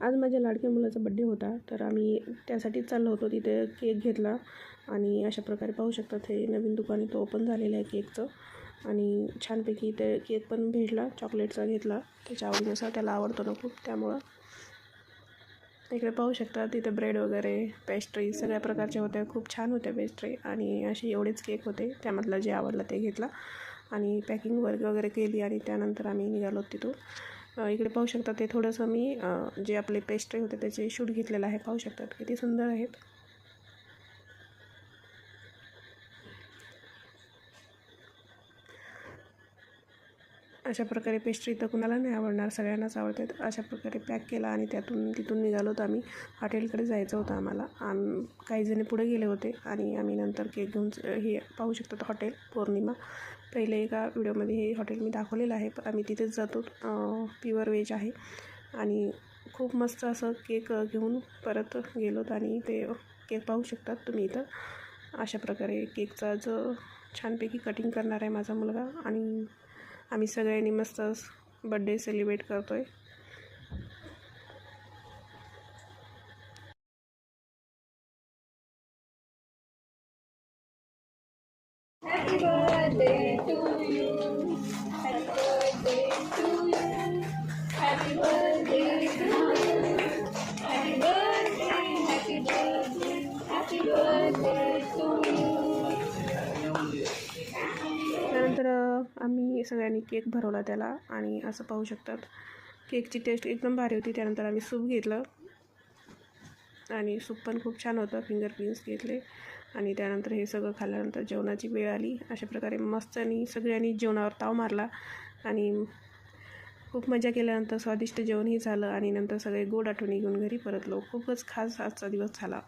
आज माझ्या लाडक्या मुलाचा बड्डे होता तर आम्ही त्यासाठीच चाललो होतो तिथे केक घेतला. आणि अशा प्रकारे पाहू शकतात हे नवीन दुकान इथं ओपन झालेलं आहे केकचं आणि छानपैकी ते केक पण भेटला चॉकलेटचा घेतला. त्याच्या आवडीनुसार त्याला आवडतो ना खूप त्यामुळं. इकडे पाहू शकता तिथे ब्रेड वगैरे पेस्ट्री सगळ्या प्रकारच्या होत्या खूप छान होत्या पेस्ट्री आणि असे एवढेच केक होते त्यामधला जे आवडला ते घेतला. आणि पॅकिंग वर्क वगैरे केली आणि त्यानंतर आम्ही निघालो तिथून. इकडे पाहू शकता ते थोडंसं मी जे आपले पेस्ट्री होते त्याचे शूट घेतलेलं आहे पाहू शकतात किती सुंदर आहेत. अशा प्रकारे पेस्ट्री तर कुणाला नाही आवडणार सगळ्यांनाच आवडतात अशा प्रकारे पॅक केला आणि त्यातून तिथून निघालो तर आम्ही. हॉटेलकडे जायचं होतं आम्हाला. आम काही जण पुढे गेले होते आणि आम्ही नंतर केक घेऊन हे पाहू शकतो हॉटेल पौर्णिमा. पहिले एका व्हिडिओमध्ये हे हॉटेल मी दाखवलेलं आहे. पण आम्ही तिथेच जातो. प्युअर व्हेज आहे. आणि खूप मस्त असं केक घेऊन परत गेलोत आणि ते केक पाहू शकतात तुम्ही इथं. अशा प्रकारे केकचा जो छानपैकी कटिंग करणार आहे माझा मुलगा आणि आम्ही सगळ्यांनी मस्त बड्डे सेलिब्रेट करतो आहे Happy birthday to you. Happy birthday to you. Happy birthday आम्ही सगळ्यांनी केक भरवला त्याला आणि असं पाहू शकतात. केकची टेस्ट एकदम भारी होती. त्यानंतर आम्ही सूप घेतलं. आणि सूप पण खूप छान होतं. फिंगर प्रिंट्स घेतले. आणि त्यानंतर हे सगळं खाल्ल्यानंतर जेवणाची वेळ आली. अशा प्रकारे मस्त आणि सगळ्यांनी जेवणावर ताव मारला. आणि खूप मजा केल्यानंतर स्वादिष्ट जेवणही झालं. आणि नंतर सगळे गोड आठवणी घेऊन घरी परतलो. खूपच खास आजचा दिवस झाला.